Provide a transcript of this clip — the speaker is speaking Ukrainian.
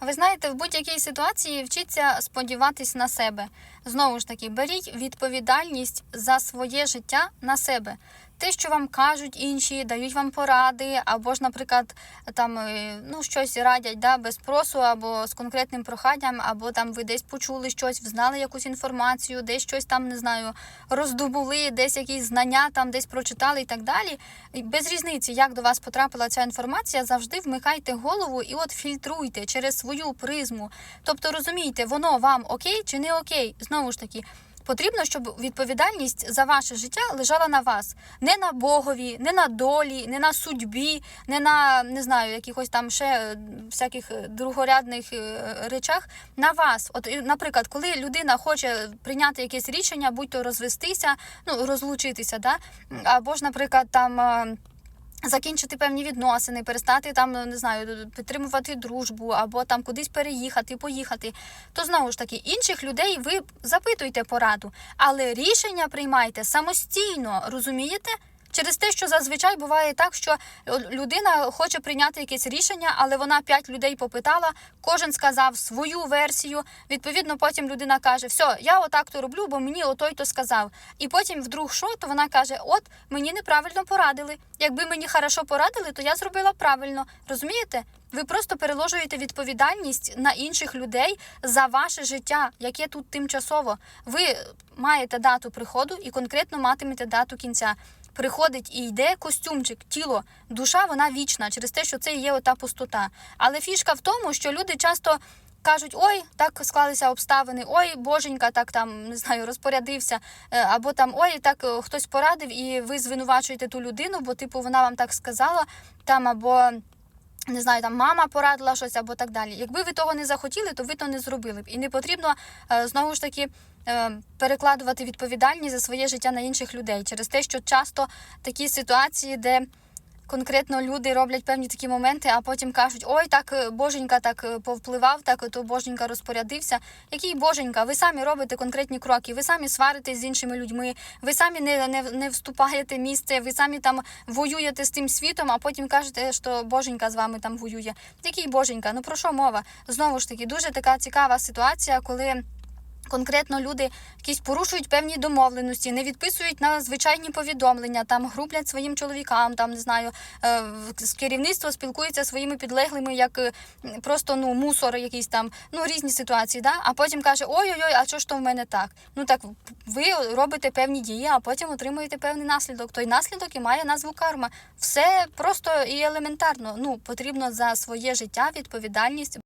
Ви знаєте, в будь-якій ситуації вчіться сподіватись на себе. Знову ж таки, беріть відповідальність за своє життя на себе. Те, що вам кажуть інші, дають вам поради, або ж, наприклад, там е, ну щось радять да, без спросу, або з конкретним проханням, або там ви десь почули щось, знали якусь інформацію, десь щось там не знаю, роздобули, десь якісь знання там десь прочитали і так далі. Без різниці, як до вас потрапила ця інформація, завжди вмикайте голову і от фільтруйте через свою призму. Тобто розумійте, воно вам окей чи не окей. Знову ж таки. Потрібно, щоб відповідальність за ваше життя лежала на вас, не на Богові, не на долі, не на судьбі, не на не знаю, якихось там ще е, всяких е, другорядних е, речах. На вас, от наприклад, коли людина хоче прийняти якесь рішення, будь то розвестися, ну розлучитися, да або ж, наприклад, там. Закінчити певні відносини, перестати там не знаю, підтримувати дружбу або там кудись переїхати, поїхати. То знову ж таки, інших людей ви запитуйте пораду, але рішення приймайте самостійно, розумієте? Через те, що зазвичай буває так, що людина хоче прийняти якесь рішення, але вона п'ять людей попитала, кожен сказав свою версію. Відповідно, потім людина каже: Все, я отак то роблю, бо мені отой то сказав. І потім, вдруг що, то вона каже: От мені неправильно порадили. Якби мені хорошо порадили, то я зробила правильно. Розумієте? Ви просто переложуєте відповідальність на інших людей за ваше життя, яке тут тимчасово. Ви маєте дату приходу і конкретно матимете дату кінця. Приходить і йде костюмчик, тіло, душа вона вічна через те, що це є ота пустота. Але фішка в тому, що люди часто кажуть: ой, так склалися обставини, ой, боженька, так там не знаю, розпорядився, е, або там ой, так е, хтось порадив, і ви звинувачуєте ту людину, бо типу вона вам так сказала, там або. Не знаю, там мама порадила щось або так далі. Якби ви того не захотіли, то ви то не зробили б. І не потрібно е, знову ж таки е, перекладувати відповідальність за своє життя на інших людей через те, що часто такі ситуації, де конкретно люди роблять певні такі моменти, а потім кажуть: ой, так е, боженька так е, повпливав, так то боженька розпорядився. Який боженька? Ви самі робите конкретні кроки, ви самі сваритесь з іншими людьми, ви самі не, не, не вступаєте місце, ви самі там воюєте з тим світом, а потім кажете, що боженька з вами там воює. Який боженька? Ну про що мова? Знову ж таки, дуже така цікава ситуація, коли. Конкретно люди якісь порушують певні домовленості, не відписують на звичайні повідомлення, там грублять своїм чоловікам, там не знаю, е, з керівництво спілкується своїми підлеглими, як е, просто ну мусор, якийсь там, ну різні ситуації. Да? А потім каже: ой-ой-ой, а що ж то в мене так? Ну так ви робите певні дії, а потім отримуєте певний наслідок. Той наслідок і має назву карма. Все просто і елементарно. Ну потрібно за своє життя відповідальність